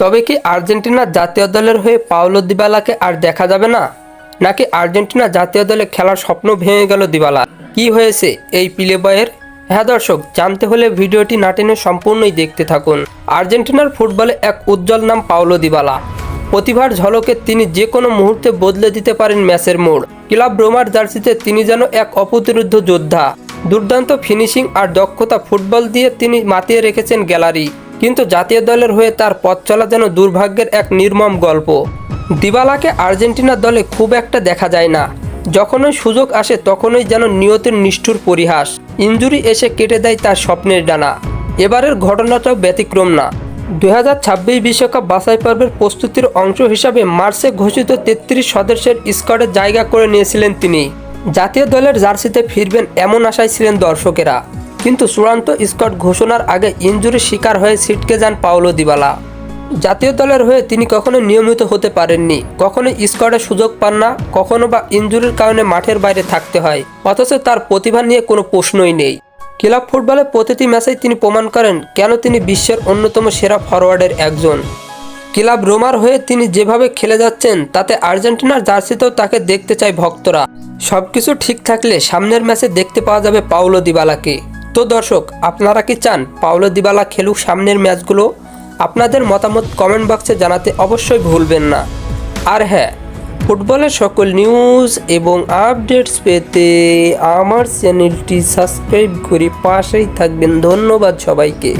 তবে কি আর্জেন্টিনার জাতীয় দলের হয়ে পাওলো দিবালাকে আর দেখা যাবে না? নাকি আর্জেন্টিনা জাতীয় দলে খেলার স্বপ্ন ভেঙে গেল দিবালা? কি হয়েছে এই প্লে বয়ের? হ্যাঁ দর্শক, জানতে হলে ভিডিওটি না টেনে সম্পূর্ণই দেখতে থাকুন। আর্জেন্টিনার ফুটবলে এক উজ্জ্বল নাম পাওলো দিবালা। প্রতিভার ঝলকে তিনি যে কোনো মুহূর্তে বদলে দিতে পারেন ম্যাচের মোড়। ক্লাব রোমার জার্সিতে তিনি যেন এক অপ্রতিরোধ্য যোদ্ধা। দুর্দান্ত ফিনিশিং আর দক্ষতা ফুটবল দিয়ে তিনি মাতিয়ে রেখেছেন গ্যালারি। কিন্তু জাতীয় দলের হয়ে তার পথ চলা যেন দুর্ভাগ্যের এক নির্মম গল্প। দিবালাকে আর্জেন্টিনার দলে খুব একটা দেখা যায় না। যখনই সুযোগ আসে তখনই যেন নিয়তের নিষ্ঠুর পরিহাস। ইঞ্জুরি এসে কেটে দেয় তার স্বপ্নের ডানা। এবারের ঘটনাটাও ব্যতিক্রম না। দু হাজার ছাব্বিশ বিশ্বকাপ বাছাই পর্বের প্রস্তুতির অংশ হিসাবে মার্চে ঘোষিত তেত্রিশ সদস্যের স্কোয়াডে জায়গা করে নিয়েছিলেন তিনি। জাতীয় দলের জার্সিতে ফিরবেন এমন আশায় ছিলেন দর্শকেরা। কিন্তু চূড়ান্ত স্কট ঘোষণার আগে ইঞ্জুরির শিকার হয়ে ছিটকে যান পাওলো দিবালা। জাতীয় দলের হয়ে তিনি কখনো নিয়মিত হতে পারেননি। কখনো স্কোয়াডে সুযোগ পান না, কখনো বা ইনজুরির কারণে মাঠের বাইরে থাকতে হয়। অথচ তার প্রতিভা নিয়ে কোনো প্রশ্নই নেই। ক্লাব ফুটবলে প্রতিটি ম্যাচেই তিনি প্রমাণ করেন কেন তিনি বিশ্বের অন্যতম সেরা ফরওয়ার্ডের একজন। ক্লাব রোমার হয়ে তিনি যেভাবে খেলে যাচ্ছেন, তাতে আর্জেন্টিনার জার্সিতেও তাকে দেখতে চায় ভক্তরা। সবকিছু ঠিক থাকলে সামনের ম্যাচে দেখতে পাওয়া যাবে পাওলো দিবালাকে। তো দর্শক, আপনারা কি চান পাওলো দিবালা খেলুক সামনের ম্যাচগুলো? আপনাদের মতামত কমেন্ট বক্সে জানাতে অবশ্যই ভুলবেন না। আর হ্যাঁ ফুটবলের সকল নিউজ এবং আপডেটস পেতে আমার চ্যানেলটি সাবস্ক্রাইব করে পাশেই থাকবেন। ধন্যবাদ সবাইকে।